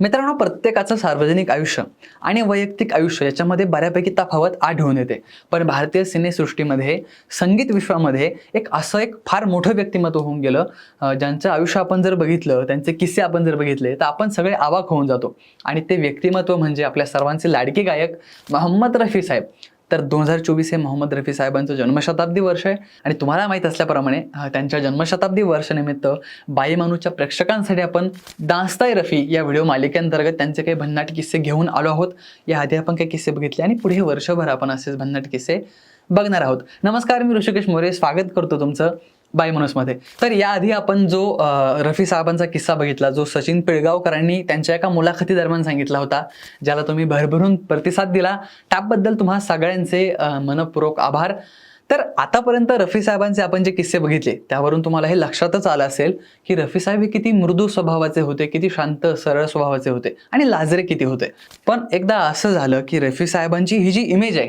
मित्रांनो प्रत्येकाचं सार्वजनिक आयुष्य आणि वैयक्तिक आयुष्य याच्यामध्ये बऱ्यापैकी तफावत आढळून येते. पण भारतीय सिनेसृष्टीमध्ये संगीत विश्वामध्ये एक असं एक फार मोठं व्यक्तिमत्व होऊन गेलं ज्यांचं आयुष्य आपण जर बघितलं त्यांचे किस्से आपण जर बघितले तर आपण सगळे आवाक होऊन जातो. आणि ते व्यक्तिमत्व म्हणजे आपल्या सर्वांचे लाडके गायक मोहम्मद रफी साहेब. तर दोन हजार चोवीस हे मोहम्मद रफी साहेबांचं जन्मशताब्दी वर्ष आहे. आणि तुम्हाला माहीत असल्याप्रमाणे त्यांच्या जन्मशताब्दी वर्षानिमित्त बाई मानूच्या प्रेक्षकांसाठी आपण दास्ताय रफी या व्हिडिओ मालिकेअंतर्गत त्यांचे काही भन्नाट किस्से घेऊन आलो आहोत. याआधी आपण काही किस्से बघितले आणि पुढे वर्षभर आपण असेच भन्नाट किस्से बघणार आहोत. नमस्कार मी ऋषिकेश मोरे. स्वागत करतो तुमचं. बायमनसमध्ये तर याआधी आपण जो रफी साहेबांचा किस्सा बघितला जो सचिन पिळगावकरांनी त्यांच्या एका मुलाखती दरम्यान सांगितला होता ज्याला तुम्ही भरभरून प्रतिसाद दिला त्याबद्दल तुम्हा सगळ्यांचे मनपूर्वक आभार. तर आतापर्यंत रफी साहेबांचे आपण जे किस्से बघितले त्यावरून तुम्हाला हे लक्षातच आलं असेल की रफी साहेब हे किती मृदू स्वभावाचे होते किती शांत सरळ स्वभावाचे होते आणि लाजरे किती होते. पण एकदा असं झालं की रफी साहेबांची ही जी इमेज आहे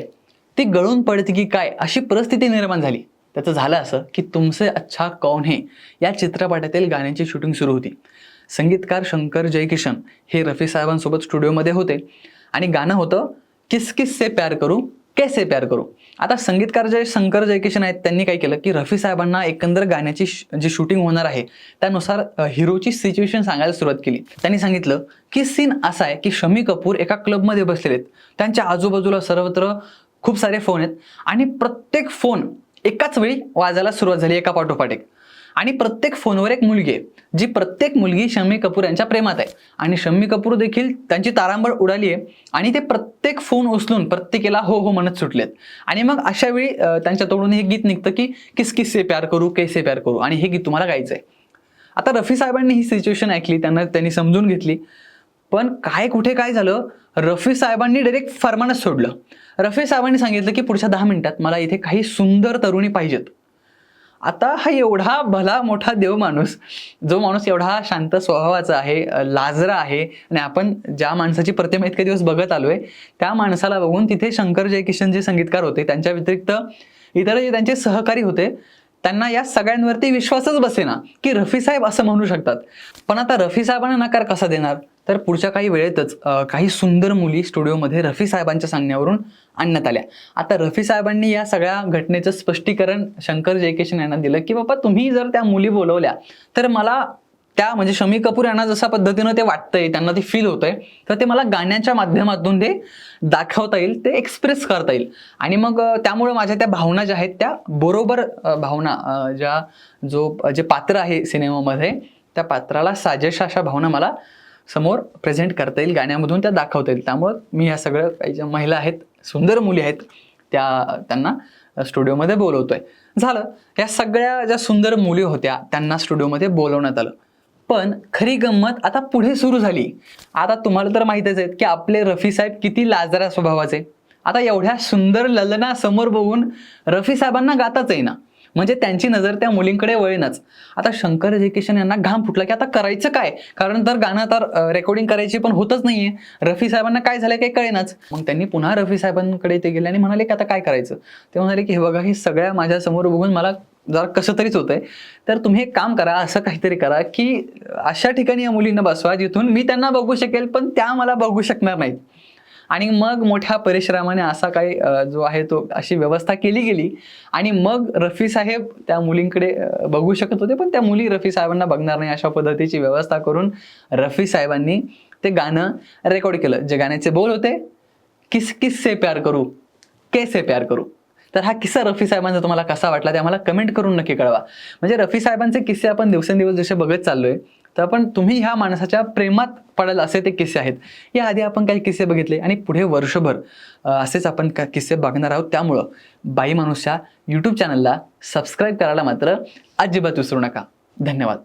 ती गळून पडते की काय अशी परिस्थिती निर्माण झाली. त्याचं झालं असं की तुमसे अच्छा कौन हे? या चित्रपटातील गाण्याची शूटिंग सुरू होती. संगीतकार शंकर जयकिशन हे रफी साहेबांसोबत स्टुडिओमध्ये होते. आणि गाणं होतं किस किस से प्यार करू? कैसे प्यार करू? आता संगीतकार जे शंकर जयकिशन आहेत त्यांनी काय केलं की रफी साहेबांना एकंदर गाण्याची जी शूटिंग होणार आहे त्यानुसार हिरोची सिच्युएशन सांगायला सुरुवात केली. त्यांनी सांगितलं की सीन असा आहे की शमी कपूर एका क्लबमध्ये बसलेले आहेत. त्यांच्या आजूबाजूला सर्वत्र खूप सारे फोन आहेत आणि प्रत्येक फोन एकाच वेळी वाजायला सुरुवात झाली एका पाठोपाठ एक. आणि प्रत्येक फोनवर एक मुलगी आहे जी प्रत्येक मुलगी शम्मी कपूर यांच्या प्रेमात आहे. आणि शम्मी कपूर देखील त्यांची तारांबळ उडाली आहे आणि ते प्रत्येक फोन उचलून प्रत्येकाला हो हो म्हणत सुटलेत. आणि मग अशा वेळी त्यांच्या तोडून हे गीत निघतं की किस किस से प्यार करू कैसे प्यार करू? आणि हे गीत तुम्हाला गायचं आहे आता रफी साहेबांनी ही सिच्युएशन ऐकली त्यांना त्यांनी समजून घेतली. पण काय कुठे काय झालं? रफी साहेबांनी डायरेक्ट फरमानच सोडलं. रफी साहेबांनी सांगितलं की पुढच्या दहा मिनिटात मला इथे काही सुंदर तरुणी पाहिजेत. आता हा एवढा भला मोठा देव माणूस जो माणूस एवढा शांत स्वभावाचा आहे लाजरा आहे आणि आपण ज्या माणसाची प्रतिमा इतके दिवस बघत आलोय त्या माणसाला बघून तिथे शंकर जयकिशन जे संगीतकार होते. त्यांच्या व्यतिरिक्त इतर जे त्यांचे सहकारी होते त्यांना या सगळ्यांवरती विश्वासच बसेना की रफी साहेब असं म्हणू शकतात. पण आता रफी साहेबांना नकार कसा देणार? तर पुढच्या काही वेळेतच काही सुंदर मुली स्टुडिओमध्ये रफी साहेबांच्या सांगण्यावरून आणण्यात आल्या. आता रफी साहेबांनी या सगळ्या घटनेचं स्पष्टीकरण शंकर जयकिशन यांना दिलं की बाबा तुम्ही जर त्या मुली बोलवल्या तर मला त्या म्हणजे शमी कपूर यांना जशा पद्धतीनं ते वाटतंय त्यांना ते फील होतंय तर ते मला गाण्याच्या माध्यमातून ते दाखवता येईल ते एक्सप्रेस करता येईल. आणि मग त्यामुळे माझ्या त्या भावना ज्या आहेत त्या बरोबर भावना ज्या जो जे पात्र आहे सिनेमामध्ये त्या पात्राला साजेशा अशा भावना मला समोर प्रेझेंट करता येईल गाण्यामधून त्या दाखवता येईल. त्यामुळं मी ह्या सगळ्या काही ज्या महिला आहेत सुंदर मुली आहेत त्या त्यांना स्टुडिओमध्ये बोलवतोय. झालं. या सगळ्या ज्या सुंदर मुली होत्या त्यांना स्टुडिओमध्ये बोलवण्यात आलं. पण खरी गंमत आता पुढे सुरू झाली. आता तुम्हाला तर माहितच आहे की आपले रफी साहेब किती लाजरा स्वभावाचे. आता एवढ्या सुंदर ललना समोर बघून रफी साहेबांना गाताच येईना. म्हणजे त्यांची नजर त्या मुलींकडे वळेनच. आता शंकर जयकिशन यांना घाम फुटला की आता करायचं काय? कारण तर गाणं तर रेकॉर्डिंग करायची पण होतच नाहीये. रफी साहेबांना काय झालं काही कळेनाच. मग त्यांनी पुन्हा रफी साहेबांकडे ते गेले आणि म्हणाले की आता काय करायचं? ते म्हणाले की हे बघा हे सगळ्या माझ्यासमोर बघून मला जरा कसं तरीच होतंय. तर तुम्ही एक काम करा असं काहीतरी करा की अशा ठिकाणी या मुलींना बसवा जिथून मी त्यांना बघू शकेल पण त्या मला बघू शकणार नाहीत. आणि मग मोठ्या परिश्रमाने असा काही जो आहे तो अशी व्यवस्था केली गेली. आणि मग रफी साहेब त्या मुलींकडे बघू शकत होते पण त्या मुली रफी साहेबांना बघणार नाही अशा पद्धतीची व्यवस्था करून रफी साहेबांनी ते गाणं रेकॉर्ड केलं. जे गाण्याचे बोल होते किस किस से प्यार करू कैसे प्यार करू. तर हा किस्सा रफी साहेबांचा तुम्हाला कसा वाटला ते आम्हाला कमेंट करून नक्की कळवा. म्हणजे रफी साहेबांचे किस्से आपण दिवसेंदिवस जसे बघत चाललोय तर आपण तुम्ही ह्या माणसाच्या प्रेमात पडेल असे ते किस्से आहेत. याआधी आपण काही किस्से बघितले आणि पुढे वर्षभर असेच आपण का किस्से बघणार आहोत. त्यामुळं बाई माणूसच्या यूट्यूब चॅनलला सबस्क्राईब करायला मात्र अजिबात विसरू नका. धन्यवाद.